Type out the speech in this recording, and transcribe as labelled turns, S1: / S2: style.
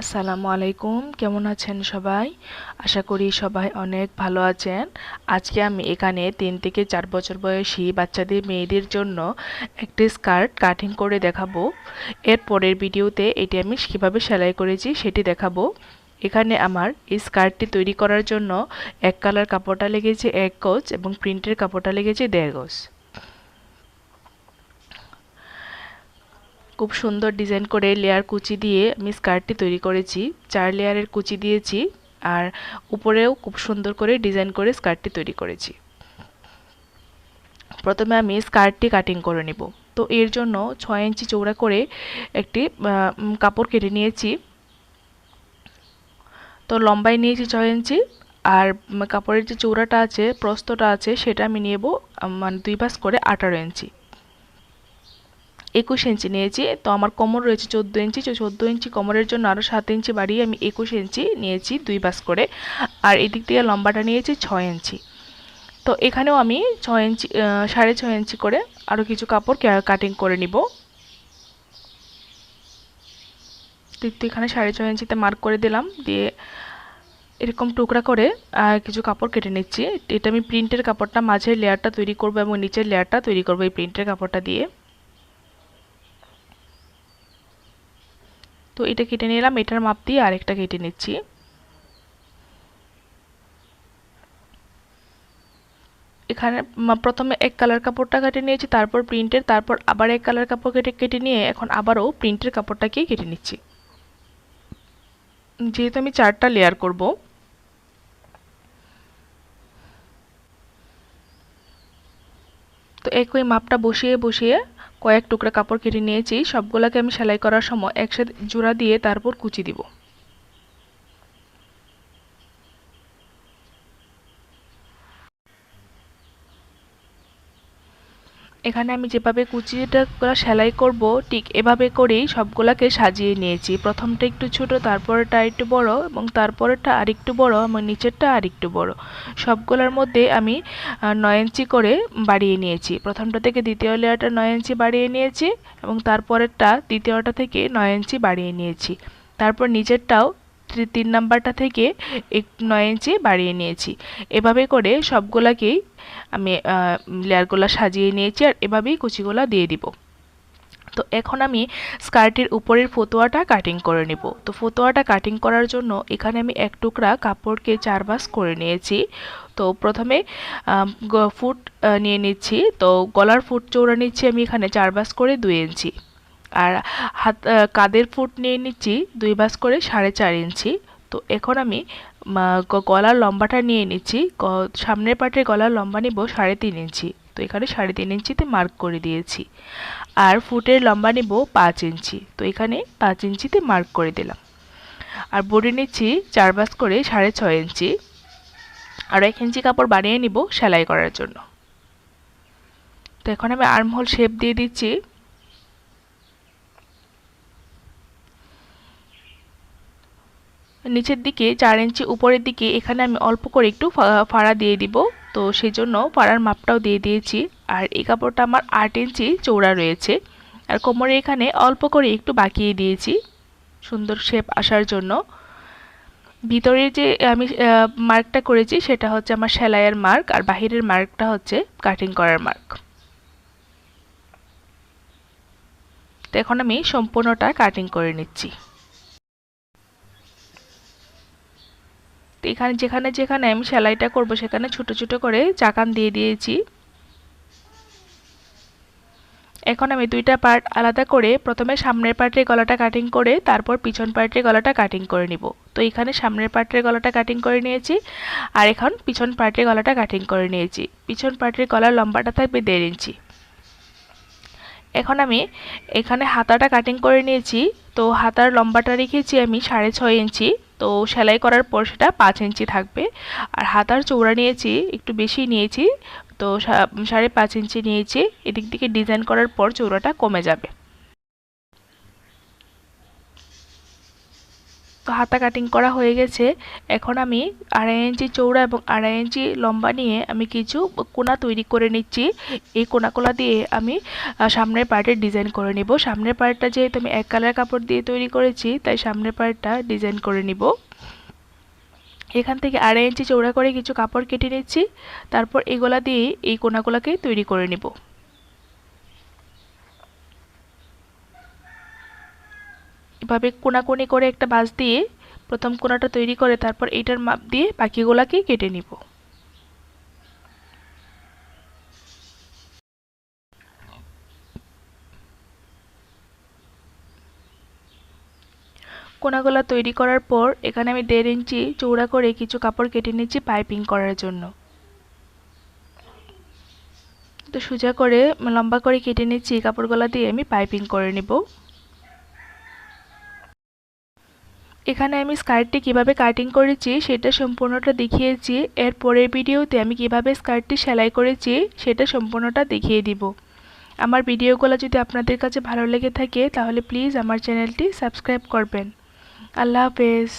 S1: আসসালামু আলাইকুম, কেমন আছেন সবাই? আশা করি সবাই অনেক ভালো আছেন। আজকে আমি এখানে তিন থেকে চার বছর বয়সী বাচ্চাদের মেয়েদের জন্য একটি স্কার্ট কাটিং করে দেখাবো। এর পরের ভিডিওতে এটি আমি কীভাবে সেলাই করেছি সেটি দেখাবো। এখানে আমার এই স্কার্টটি তৈরি করার জন্য এক কালার কাপড়টা লেগেছে এক গজ এবং প্রিন্টের কাপড়টা লেগেছে দেড় গজ। খুব সুন্দর ডিজাইন করে লেয়ার কুচি দিয়ে আমি স্কার্টটি তৈরি করেছি। চার লেয়ারের কুচি দিয়েছি আর উপরেও খুব সুন্দর করে ডিজাইন করে স্কার্টটি তৈরি করেছি। প্রথমে আমি স্কার্টটি কাটিং করে নেব। তো এর জন্য ছয় ইঞ্চি চৌড়া করে একটি কাপড় কেটে নিয়েছি। তো লম্বাই নিয়েছি ছয় ইঞ্চি আর কাপড়ের যে চৌড়াটা আছে, প্রস্তটা আছে, সেটা আমি নেব মানে দুই পাশ করে আঠারো ইঞ্চি। একুশ ইঞ্চি নিয়েছি। তো আমার কোমর রয়েছে চোদ্দ ইঞ্চি। তো চোদ্দ ইঞ্চি কোমরের জন্য আরও সাত ইঞ্চি বাড়িয়ে আমি একুশ ইঞ্চি নিয়েছি দুই বাস করে। আর এদিক থেকে লম্বাটা নিয়েছি ছয় ইঞ্চি। তো এখানেও আমি ছয় ইঞ্চি সাড়ে ছয় ইঞ্চি করে আরও কিছু কাপড় কাটিং করে নিব। তো এখানে সাড়ে ছয় ইঞ্চিতে মার্ক করে দিলাম। দিয়ে এরকম টুকরা করে কিছু কাপড় কেটে নিচ্ছি। এটা আমি প্রিন্টের কাপড়টা মাঝের লেয়ারটা তৈরি করব এবং নিচের লেয়ারটা তৈরি করব এই প্রিন্টের কাপড়টা দিয়ে। তো এটা কেটে নিলাম, এটার মাপ দিয়ে আরেকটা কেটে নিচ্ছি। এখানে প্রথমে এক কালার কাপড়টা কেটে নিয়েছি, তারপর প্রিন্টের, তারপর আবার এক কালার কাপড় কেটে কেটে নিয়ে এখন আবারও প্রিন্টের কাপড়টাকে কেটে নিচ্ছি। যেহেতু আমি চারটা লেয়ার করব। তো একই মাপটা বসিয়ে বসিয়ে কয়েক টুকরা কাপড় কেটে নিয়েছি, সবগুলোকে আমি সেলাই করার সময় একসাথে জোড়া দিয়ে তারপর কুচি দিব। এখানে আমি যেভাবে কুচিটা সেলাই করব, ঠিক এভাবে করেই সবগুলাকে সাজিয়ে নিয়েছি। প্রথমটা একটু ছোট, তারপরটা একটু বড় এবং তারপরেরটা আরেকটু বড় এবং নিচেরটা আরেকটু বড়। সবগুলোর মধ্যে আমি নয় ইঞ্চি করে বাড়িয়ে নিয়েছি। প্রথমটা থেকে দ্বিতীয় লেয়ারটা নয় ইঞ্চি বাড়িয়ে নিয়েছি এবং তারপরেরটা দ্বিতীয়টা থেকে নয় ইঞ্চি বাড়িয়ে নিয়েছি। তারপর নিচেরটাও তিন নাম্বারটা থেকে এক নয় ইঞ্চি বাড়িয়ে নিয়েছি। এভাবে করে সবগুলাকেই আমি লেয়ারগুলো সাজিয়ে নিয়েছি আর এভাবেই কুচিগুলো দিয়ে দিব। তো এখন আমি স্কার্টের উপরের ফতোয়াটা কাটিং করে নেব। তো ফতোয়াটা কাটিং করার জন্য এখানে আমি এক টুকরা কাপড়কে চার বাস করে নিয়েছি। তো প্রথমে ফুট নিয়ে নিচ্ছি। তো গলার ফুট চৌড়া নিচ্ছি আমি এখানে চার বাস করে দুই ইঞ্চি। আর হাত কাদের ফুট নিয়ে নিচ্ছি দুই বাস করে সাড়ে চার ইঞ্চি। তো এখন আমি গলার লম্বাটা নিয়ে নিচ্ছি। সামনের পাটের গলার লম্বা নিব সাড়ে তিন ইঞ্চি। তো এখানে সাড়ে তিন ইঞ্চিতে মার্ক করে দিয়েছি। আর ফুটের লম্বা নিব পাঁচ ইঞ্চি। তো এখানে পাঁচ ইঞ্চিতে মার্ক করে দিলাম। আর বডি নিচ্ছি চার বাস করে সাড়ে ছয় ইঞ্চি। আর এক ইঞ্চি কাপড় বানিয়ে নিব সেলাই করার জন্য। তো এখন আমি আর্মহোল শেপ দিয়ে দিচ্ছি। নিচের দিকে, চার ইঞ্চি উপরের দিকে, এখানে আমি অল্প করে একটু ফাড়া দিয়ে দিব। তো সেই জন্য ফাড়ার মাপটাও দিয়ে দিয়েছি। আর এই কাপড়টা আমার আট ইঞ্চি চৌড়া রয়েছে। আর কোমরে এখানে অল্প করে একটু বাকিয়ে দিয়েছি, সুন্দর শেপ আসার জন্য। ভিতরে যে, আমি মার্কটা করেছি, সেটা হচ্ছে আমার সেলাইয়ের মার্ক, আর বাহিরের মার্কটা হচ্ছে কাটিং করার মার্ক। তো এখন আমি সম্পূর্ণটা কাটিং করে নিচ্ছি। এখানে যেখানে যেখানে আমি সেলাইটা করব সেখানে ছোট ছোট করে চাকান দিয়ে দিয়েছি। এখন আমি দুইটা পার্ট আলাদা করে প্রথমে সামনের পার্টের গলাটা কাটিং করে তারপর পিছন পার্টের গলাটা কাটিং করে নিব। তো এখানে সামনের পার্টের গলাটা কাটিং করে নিয়েছি আর এখন পিছন পার্টের গলাটা কাটিং করে নিয়েছি। পিছন পার্টের গলার লম্বাটা থাকবে দেড় ইঞ্চি। এখন আমি এখানে হাতাটা কাটিং করে নিয়েছি। তো হাতার লম্বাটা রেখেছি আমি সাড়ে ছয় ইঞ্চি। তো সেলাই করার পর সেটা পাঁচ ইঞ্চি থাকবে। আর হাতার চৌড়া নিয়েছি, একটু বেশি নিয়েছি, তো সাড়ে পাঁচ ইঞ্চি নিয়েছি। এদিক থেকে ডিজাইন করার পর চৌড়াটা কমে যাবে। হাতা কাটিং করা হয়ে গেছে। এখন আমি আড়াই ইঞ্চি চৌড়া এবং আড়াই ইঞ্চি লম্বা নিয়ে আমি কিছু কোনা তৈরি করে নিচ্ছি। এই কোনাগুলা দিয়ে আমি সামনের পার্টের ডিজাইন করে নিব। সামনের পার্টটা যেহেতু আমি এক কালার কাপড় দিয়ে তৈরি করেছি, তাই সামনের পার্টটা ডিজাইন করে নিব। এখান থেকে আড়াই ইঞ্চি চৌড়া করে কিছু কাপড় কেটে নিচ্ছি। তারপর এগুলা দিয়ে এই কোনাগুলাকে তৈরি করে নিব। এভাবে কোনাকুনি করে একটা বাঁশ দিয়ে প্রথম কোনাটা তৈরি করে, তারপর এইটার মাপ দিয়ে বাকিগুলাকে কেটে নিব। কোনাগুলা তৈরি করার পর এখানে আমি দেড় ইঞ্চি চৌড়া করে কিছু কাপড় কেটে নিচ্ছি পাইপিং করার জন্য। তো সোজা করে লম্বা করে কেটে নিচ্ছি কাপড়গুলা দিয়ে আমি পাইপিং করে নিব। এখানে আমি স্কার্টটি কীভাবে কাটিং করেছি সেটা সম্পূর্ণটা দেখিয়েছি। এর পরের ভিডিওতে আমি কীভাবে স্কার্টটি সেলাই করেছি সেটা সম্পূর্ণটা দেখিয়ে দিব। আমার ভিডিওগুলো যদি আপনাদের কাছে ভালো লেগে থাকে, তাহলে প্লিজ আমার চ্যানেলটি সাবস্ক্রাইব করবেন। আল্লাহ হাফেজ।